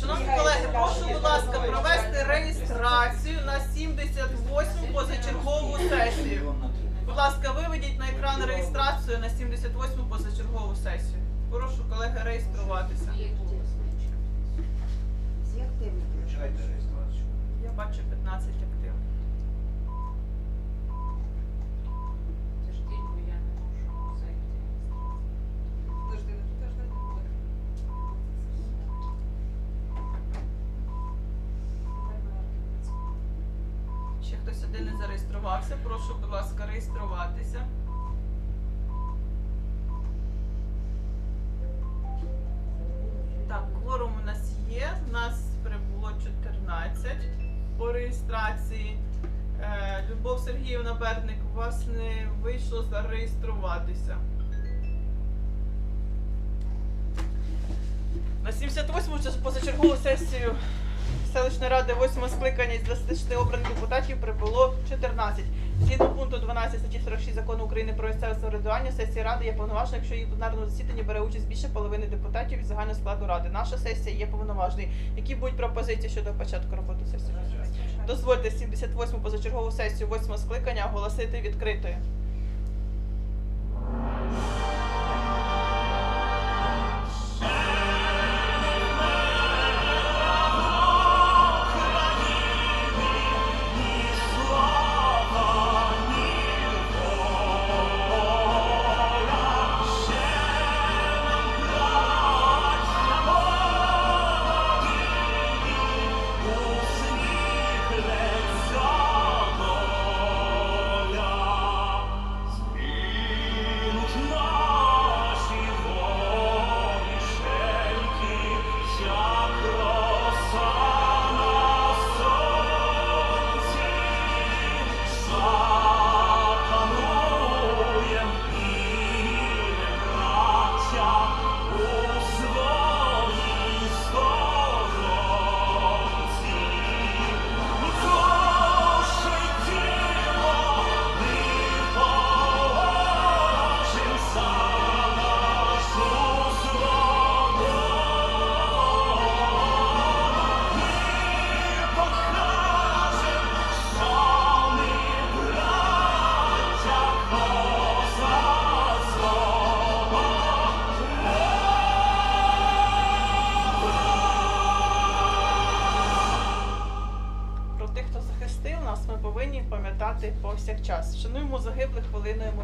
Шановні колеги, прошу, будь ласка, провести реєстрацію на 78-му позачергову сесію. Будь ласка, виведіть на екран реєстрацію на 78-му позачергову сесію. Прошу колеги реєструватися. Я бачу 15 активних. Ласка, реєструватися. Так, кворум у нас є. Нас прибуло 14 по реєстрації. Е, Любов Сергіївна Берник, у вас не вийшло зареєструватися. На 78-му це позачергову сесію селищної ради 8 скликання із 26 обраних депутатів прибуло 14. Згідно пункту 12 статті 46 закону України про місцеве самоврядування, сесія ради є повноважна, якщо її пленарному засіданні бере участь більше половини депутатів від загального складу ради. Наша сесія є повноважною. Які будуть пропозиції щодо початку роботи сесії? Дозвольте 78 позачергову сесію 8 скликання оголосити відкритою.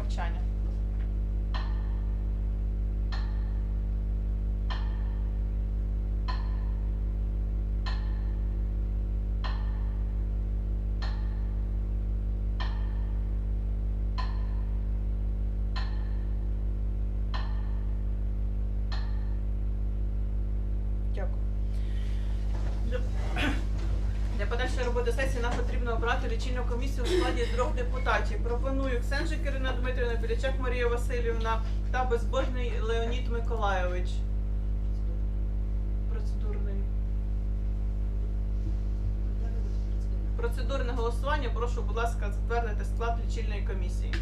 of China. Роботи сесії нам потрібно обрати лічильну комісію у складі трьох депутатів. Пропоную Ксенжик Ірина Дмитрівна, Білячак Марія Васильівна та безбожний Леонід Миколайович. Процедурний. Процедурне голосування. Прошу, будь ласка, затвердити склад лічильної комісії.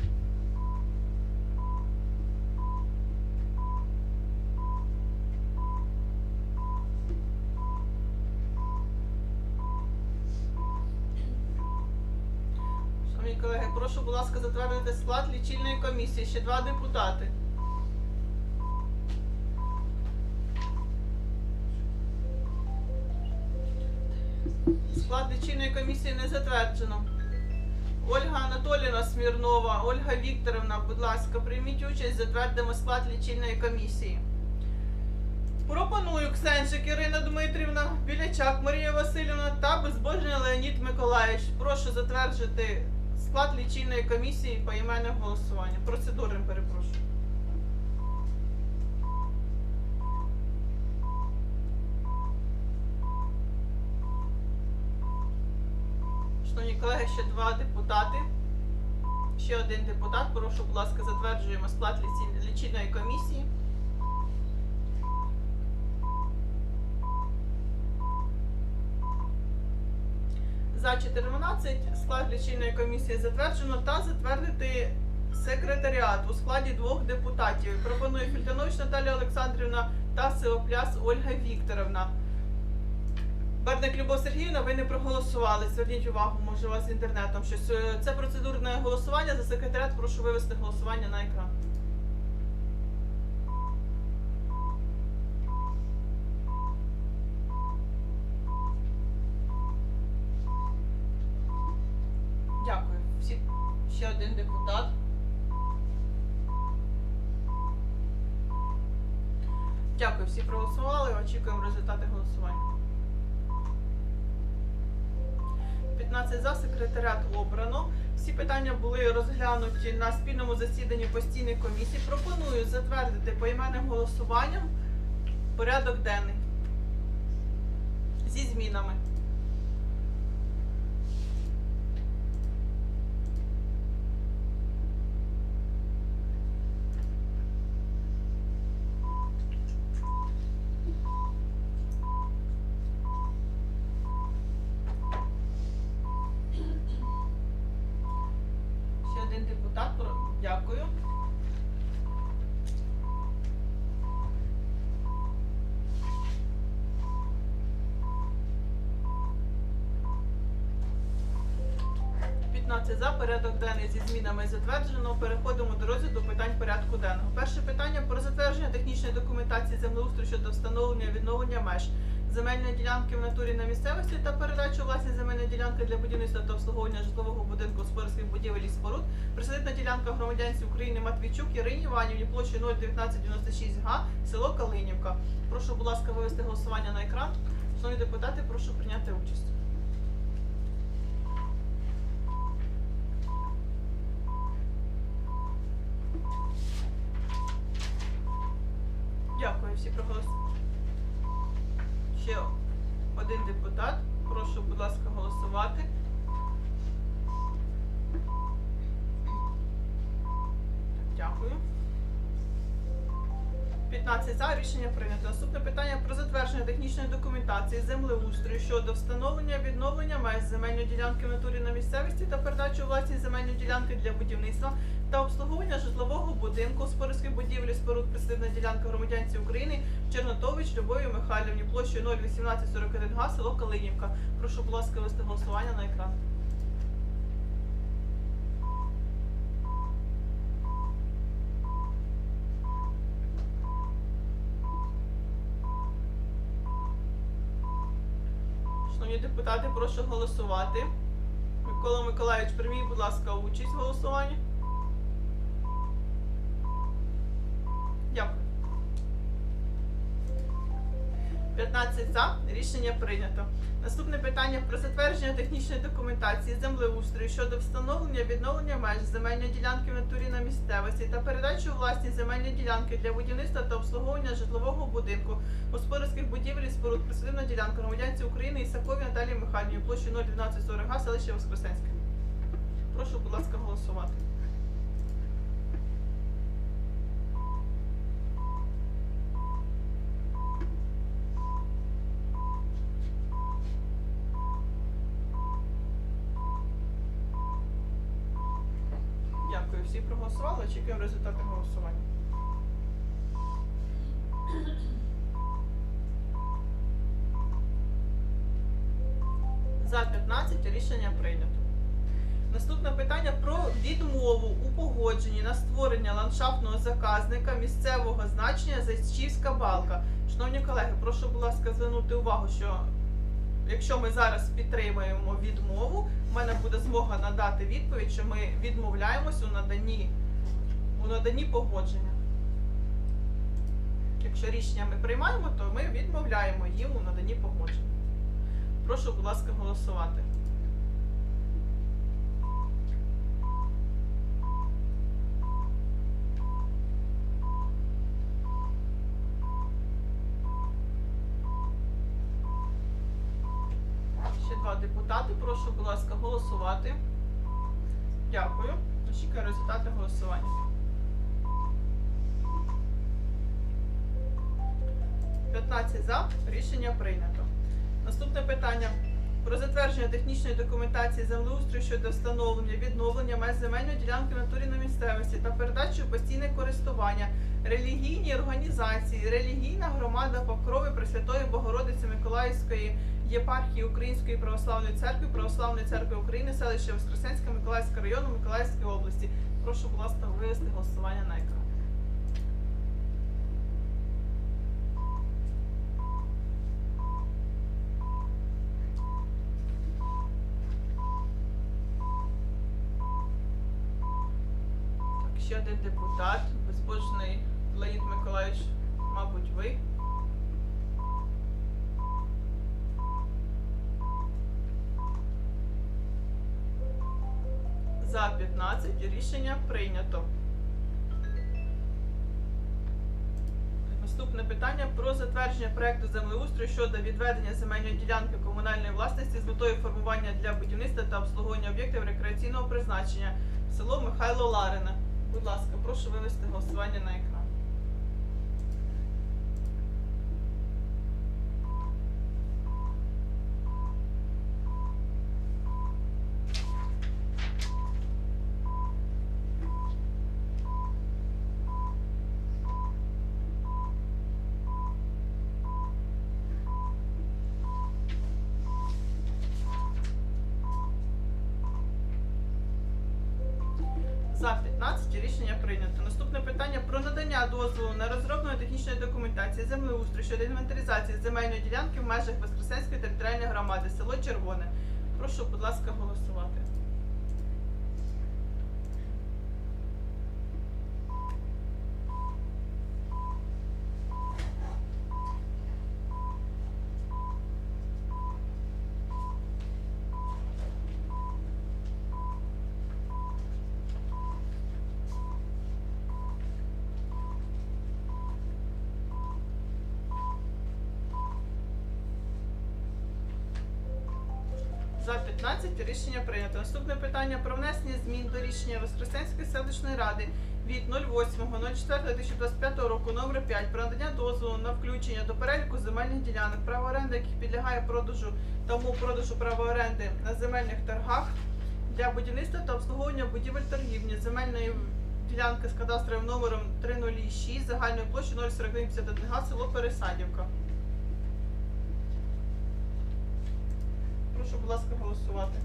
Колеги, прошу, будь ласка, затвердити склад лічильної комісії. Ще два депутати. Склад лічильної комісії не затверджено. Ольга Анатоліївна Смірнова, Ольга Вікторовна, будь ласка, прийміть участь, затвердимо склад лічильної комісії. Пропоную Ксенчик Ірина Дмитрівна, Білячак Марія Васильівна та безбожний Леонід Миколаївич. Прошу затвердити склад лічильної комісії по іменне голосування. Процедурним перепрошую. Шановні колеги, ще два депутати. Ще один депутат. Прошу, будь ласка, затверджуємо склад лічильної комісії. За 14 склад лічильної комісії затверджено та затвердити секретаріат у складі двох депутатів. Пропоную Фільтанович Наталія Олександрівна та Сеопляс Ольга Вікторовна. Берник Любов Сергіївна, ви не проголосували. Зверніть увагу, може у вас з інтернетом щось. Е, Це процедурне голосування. За секретаріат прошу вивести голосування на екран. 15 за секретаріат обрано. Всі питання були розглянуті на спільному засіданні постійної комісії. Пропоную затвердити поіменним голосуванням порядок денний зі змінами. «15 за порядок денний зі змінами затверджено. Переходимо до розгляду питань порядку денного. Перше питання про затвердження технічної документації землеустрою щодо встановлення відновлення меж земельної ділянки в натурі на місцевості та передачу власні земельної ділянки для будівництва та обслуговування житлового будинку господарських будівель і споруд. Присадибна ділянка громадянці України Матвійчук Ірині Іванівні площею 01996 га, село Калинівка. Прошу, будь ласка, вивести голосування на екран. Шановні депутати, прошу прийняти участь. Всі проголосували. Ще один депутат. Прошу, будь ласка, голосувати. Дякую. 15 за рішення прийнято. Наступне питання про затвердження технічної документації землеустрою щодо встановлення відновлення меж земельної ділянки в натурі на місцевості та передачу у власність земельної ділянки для будівництва та обслуговування житлового будинку спорської будівлі споруд присадибна ділянка громадянці України Чернотович Любові Михайлівні площею 01841 га, село Калинівка. Прошу, будь ласка, вести голосування на екран. Шановні депутати, прошу голосувати. Микола Миколаївич, прийміть, будь ласка, участь в голосуванні. Дякую. 15 за. Рішення прийнято. Наступне питання про затвердження технічної документації землеустрою щодо встановлення відновлення меж земельної ділянки в натурі на місцевості та передачу у власність земельної ділянки для будівництва та обслуговування житлового будинку, господарських будівель і споруд присадибна ділянка громадянці України Ісакові Наталії Михайлівні площею 01240 га, селище Воскресенське. Прошу, будь ласка, голосувати. Проголосували. Очікуємо результати голосування. За 15 рішення прийнято. Наступне питання про відмову у погодженні на створення ландшафтного заказника місцевого значення Зайчівська балка. Шановні колеги, прошу, будь ласка, звернути увагу, що якщо ми зараз підтримуємо відмову, в мене буде змога надати відповідь, що ми відмовляємось у наданні, наданні погодження. Якщо рішення ми приймаємо, то ми відмовляємо їм у наданні погодження. Прошу, будь ласка, голосувати. Ще два депутати. Прошу, будь ласка, голосувати. Дякую. Очікую результати голосування. 15 за. Рішення прийнято. Наступне питання про затвердження технічної документації землеустрою щодо встановлення відновлення меж земельної ділянки натурі на місцевості та передачу у постійне користування релігійній організації, релігійна громада Покрови Пресвятої Богородиці Миколаївської єпархії Української православної церкви, Православної церкви України, селище Воскресенське, Миколаївського району, Миколаївської області. Прошу, будь ласка, вивести голосування на екран. Так, ще один депутат, безбожний Леонід Миколаївич, мабуть, ви. За 15 рішення прийнято. Наступне питання про затвердження проекту землеустрою щодо відведення земельної ділянки комунальної власності з метою формування для будівництва та обслуговування об'єктів рекреаційного призначення село Михайло Ларине. Будь ласка, прошу вивести голосування на екран. За 15 рішення прийнято. Наступне питання про надання дозволу на розроблення технічної документації землеустрою щодо інвентаризації земельної ділянки в межах Воскресенської територіальної громади, село Червоне. Прошу, будь ласка, голосувати. За 15 рішення прийнято. Наступне питання про внесення змін до рішення Воскресенської селищної ради від 08.04.2025 року номер 5 про надання дозволу на включення до переліку земельних ділянок, право оренди, яких підлягає продажу та умов продажу права оренди на земельних торгах для будівництва та обслуговування будівель торгівлі земельної ділянки з кадастровим номером 306 загальною площею 04151 га, село Пересадівка. Прошу, будь ласка, голосувати.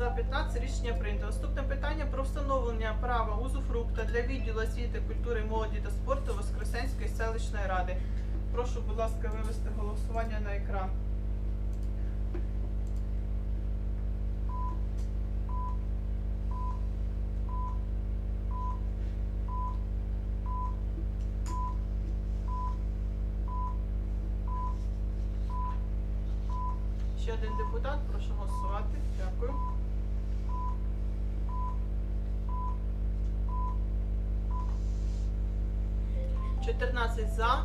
За 15 рішення прийнято. Наступне питання про встановлення права узуфрукта для відділу освіти, культури, молоді та спорту Воскресенської селищної ради. Прошу, будь ласка, вивести голосування на екран. 14 за,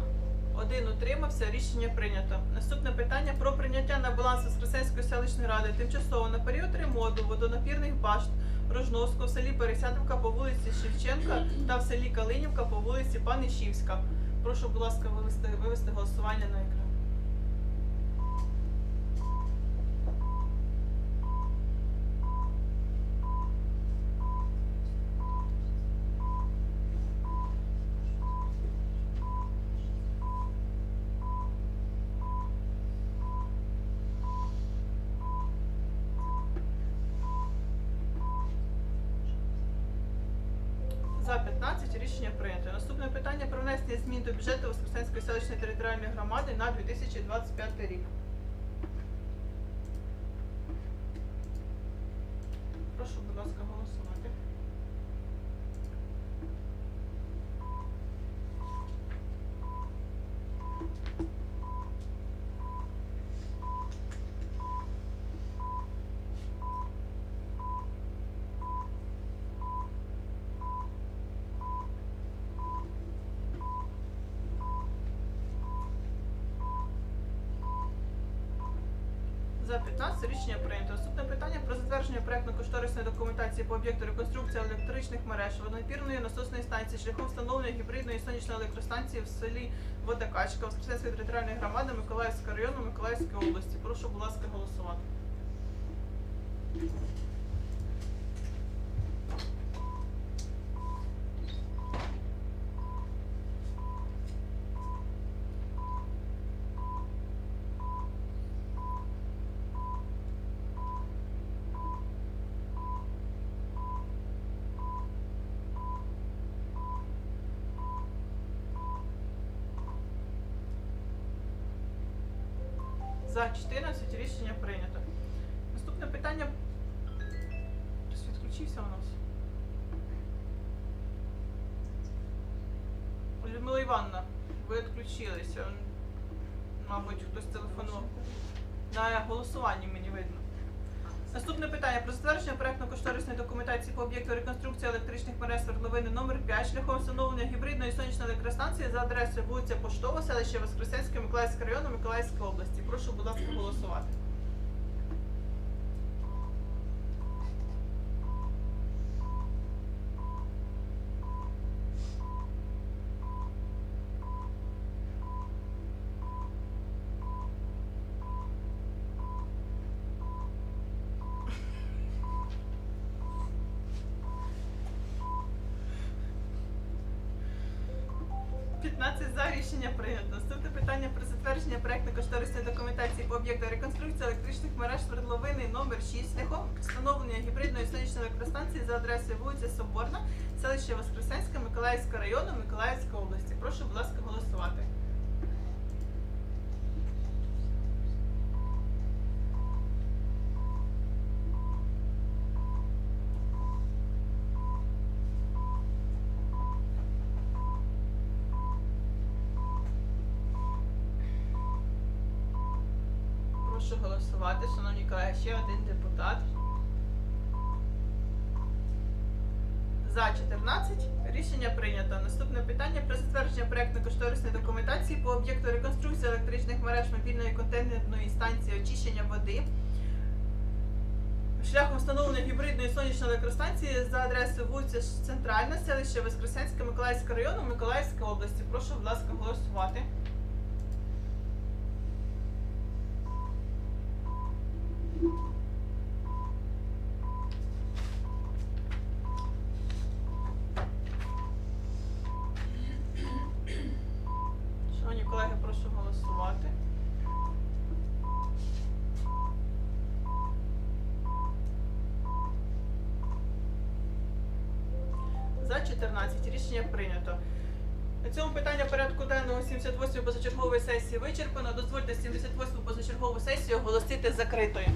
1 утримався. Рішення прийнято. Наступне питання про прийняття на баланс Воскресенської селищної ради тимчасово на період ремонту водонапірних башт Рожновського в селі Пересядівка по вулиці Шевченка та в селі Калинівка по вулиці Панишівська. Прошу, будь ласка, вивести, вивести голосування на екран. За 15 рішення прийнято. Наступне питання про внесення змін до бюджету Воскресенської селищної територіальної громади на 2025 рік. За-15 рішення прийнято. Наступне питання про затвердження проєктно-кошторисної документації по об'єкту реконструкції електричних мереж водопірної насосної станції шляхом встановлення гібридної сонячної електростанції в селі Водокачка Воскресенської територіальної громади Миколаївського району Миколаївської області. Прошу, будь ласка, голосувати. За 14 рішення прийнято. Наступне питання. Щось відключився у нас. Людмила Івановна, ви відключилися. Мабуть, хтось телефонував. На голосуванні мені видно. Наступне питання про затвердження проектно-кошторисної документації по об'єкту реконструкції електричних мереж свердловини номер 5 шляхом встановлення гібридної сонячної електростанції за адресою вулиця Поштова, селище Воскресенське, Миколаївського району, Миколаївської області. Прошу, будь ласка, голосувати. – об'єкту електричних мереж свердловини номер 6 шляхом встановлення гібридної сонячної електростанції за адресою вулиця Соборна, селище Воскресенське, Миколаївського району, Миколаївської області. Прошу, будь ласка, голосувати. 14 рішення прийнято. Наступне питання про затвердження проектно-кошторисної документації по об'єкту реконструкції електричних мереж мобільної контейнерної станції очищення води. Шляхом встановлення гібридної сонячної електростанції за адресою вулиця Центральна, селище Воскресенське, Миколаївського району, Миколаївської області. Прошу, будь ласка, голосувати. За 14 рішення прийнято. На цьому питання порядку денного 78 позачергової сесії вичерпано. Дозвольте 78 позачергову сесію оголосити закритою.